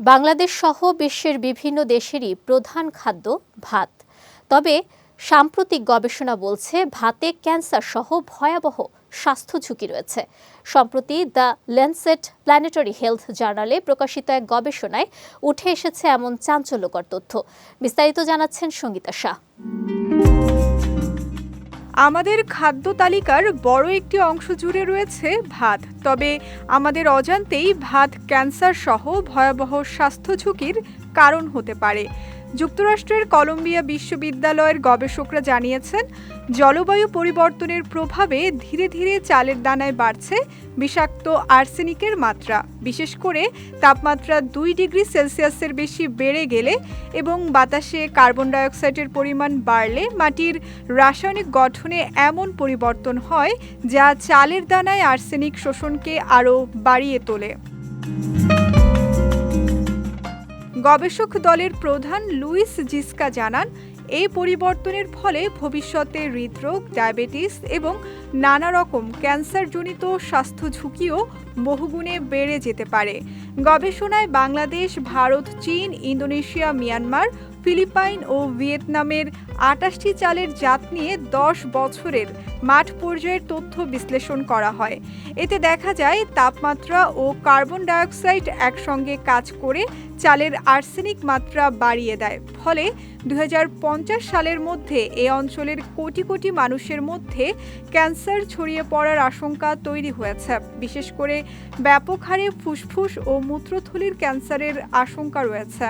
বাংলাদেশ সহ বিশ্বের বিভিন্ন দেশেরই প্রধান খাদ্য ভাত। তবে সাম্প্রতিক গবেষণা বলছে, ভাতে ক্যান্সার সহ ভয়াবহ স্বাস্থ্য ঝুঁকি রয়েছে। সম্প্রতি দ্য ল্যান্সেট প্ল্যানেটারি হেলথ জার্নালে প্রকাশিত এক গবেষণায় উঠে এসেছে এমন চাঞ্চল্যকর তথ্য। বিস্তারিত জানাচ্ছেন সঙ্গীতা শাহ। আমাদের খাদ্য তালিকার বড় একটি অংশ জুড়ে রয়েছে ভাত। তবে আমাদের অজান্তেই ভাত ক্যান্সার সহ ভয়াবহ স্বাস্থ্য ঝুঁকির কারণ হতে পারে। যুক্তরাষ্ট্রের কলম্বিয়া বিশ্ববিদ্যালয়ের গবেষকরা জানিয়েছেন, জলবায়ু পরিবর্তনের প্রভাবে ধীরে ধীরে চালের দানায় বাড়ছে বিষাক্ত আর্সেনিকের মাত্রা। বিশেষ করে তাপমাত্রা দুই ডিগ্রি সেলসিয়াসের বেশি বেড়ে গেলে এবং বাতাসে কার্বন ডাইঅক্সাইডের পরিমাণ বাড়লে মাটির রাসায়নিক গঠনে এমন পরিবর্তন হয় যা চালের দানায় আর্সেনিক শোষণকে আরও বাড়িয়ে তোলে। গবেষক দলের প্রধান লুইস জিস্কা জানান, এই পরিবর্তনের ফলে ভবিষ্যতে হৃদরোগ, ডায়াবেটিস এবং নানা রকম ক্যান্সারজনিত স্বাস্থ্য ঝুঁকিও বহুগুণে বেড়ে যেতে পারে। গবেষণায় বাংলাদেশ, ভারত, চীন, ইন্দোনেশিয়া, মিয়ানমার, ফিলিপাইন ও ভিয়েতনামের আটাশটি চালের জাত নিয়ে দশ বছরের মাঠ পর্যায়ের তথ্য বিশ্লেষণ করা হয়। এতে দেখা যায়, তাপমাত্রা ও কার্বন ডাইঅক্সাইড একসঙ্গে কাজ করে চালের আর্সেনিক মাত্রা বাড়িয়ে দেয়। ফলে দু হাজার পঞ্চাশ সালের মধ্যে এ অঞ্চলের কোটি কোটি মানুষের মধ্যে ক্যান্সার ছড়িয়ে পড়ার আশঙ্কা তৈরি হয়েছে। বিশেষ করে ব্যাপক হারে ফুসফুস ও মূত্রথলির ক্যান্সারের আশঙ্কা রয়েছে।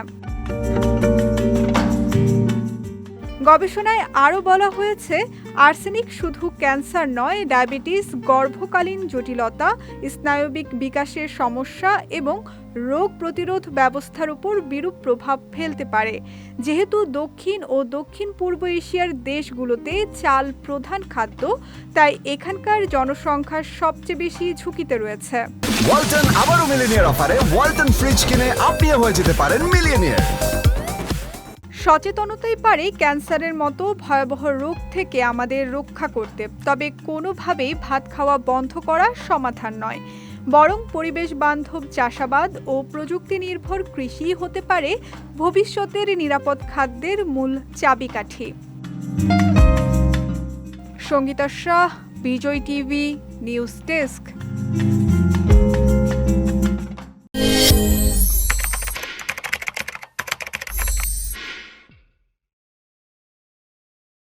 গবেষণায় আরও বলা হয়েছে, আর্সেনিক শুধু ক্যান্সার নয়, ডায়াবেটিস, গর্ভকালীন জটিলতা, স্নায়বিক বিকাশের সমস্যা এবং রোগ প্রতিরোধ ব্যবস্থার উপর বিরূপ প্রভাব ফেলতে পারে। যেহেতু দক্ষিণ ও দক্ষিণ পূর্ব এশিয়ার দেশগুলোতে চাল প্রধান খাদ্য, তাই এখানকার জনসংখ্যা সবচেয়ে বেশি ঝুঁকিতে রয়েছে। ওয়ালটন আবারও মিলিনিয়ার অফারে ওয়ালটন ফ্রিজ কিনে আপনিও হয়ে যেতে পারেন মিলিয়নিয়ার। সচেতনতাই পারে ক্যান্সারের মতো ভয়াবহ রোগ থেকে আমাদের রক্ষা করতে। তবে কোনোভাবেই ভাত খাওয়া বন্ধ করা সমাধান নয়। বরং পরিবেশ বান্ধব চাষাবাদ ও প্রযুক্তি নির্ভর কৃষি হতে পারে ভবিষ্যতের নিরাপদ খাদ্যের মূল চাবিকাঠি। Sangeeta Shah, Vijay TV, news desk.